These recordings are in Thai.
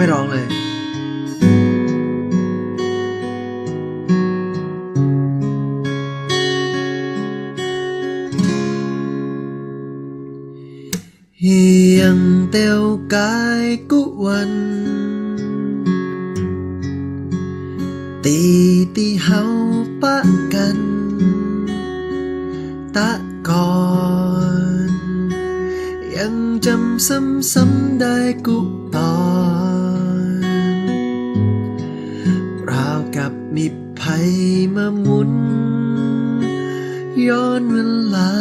ยังไม่ร้องเลย Hiền tiêu cái cũ วันตีตีเฮาปะกันตะก่อาวกับมีภัยมาหมุน ย้อนเวลา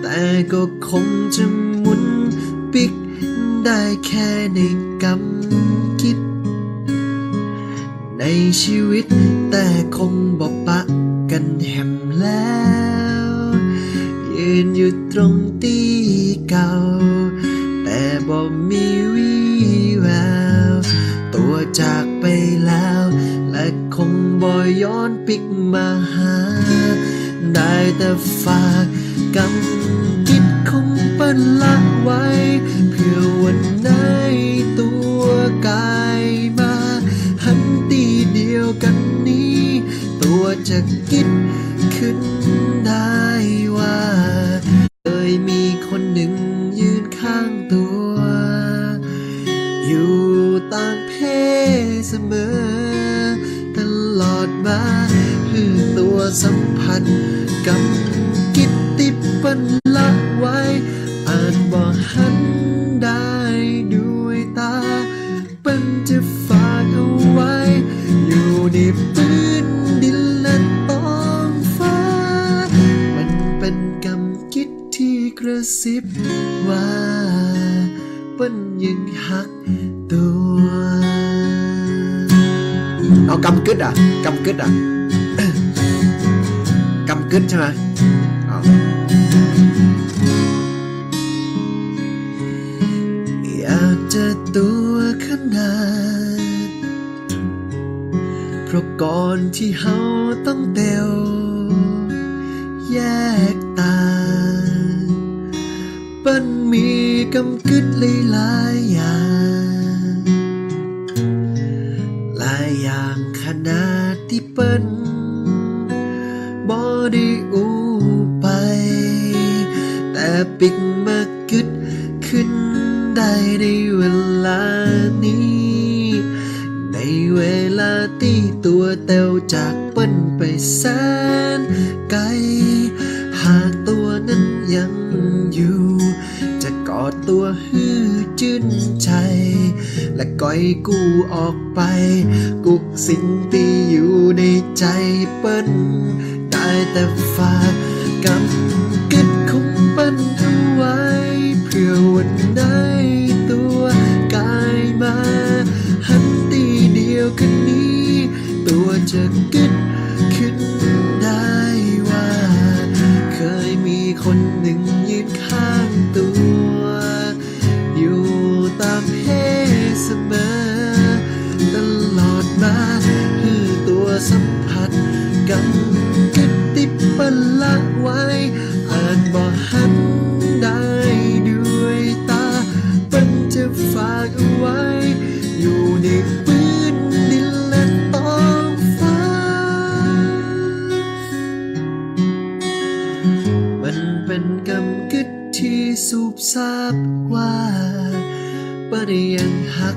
แต่ก็คงจะหมุนปิกได้แค่ในกำคิด ในชีวิตแต่คงบอกปะกันแหมแล้ว ยืนอยู่ตรงที่เก่า ย้อนปิกมาหา ได้แต่ฝากกำคิดคงเป็นละไว้ เพื่อวันไหนตัวกายมา หันตีเดียวกันนี้ ตัวจะคิดขึ้นได้ว่าเคยมีคนหนึ่งยืนข้างตัว อยู่ต่างเพศเสมอ ดมาคือตัวสัมพันธ์กับกิตติปันละไว้ อาจบอกหันได้ด้วยตา เป็นจะฝากเอาไว้ อยู่ในพื้นดินและท้องฟ้า มันเป็นกำคิดที่กระซิบว่าเปิ้นยังหักตัว เอากำกึดอะกำกึดอะกำกึดใช่ไหมอยากจะตัวขนาด เพราะก่อนที่เฮาต้องเตียวแยกตาปิ้นมีกำกึดหลายๆอย่าง นาดที่เปิ้นบอได้อูไป แต่ปิกมากึดขึ้นได้ในเวลานี้ ในเวลาที่ตัวเต้วจากเปิ้นไปแสนไกล หากตัวนั้นยังอยู่ จะกอดตัวฮือจื้นใจ และก้อยกูออกไป กุกสิ่งที่อยู่ในใจเปิ้นได้แต่ฝากกำ ไว้ อาจบอกหันได้ด้วยตาเป็นจะฝากเอาไว้ อยู่ในพื้นดินและท้องฟ้า มันเป็นกำกึดที่สูบซาบว่าบ่ได้ยังหัก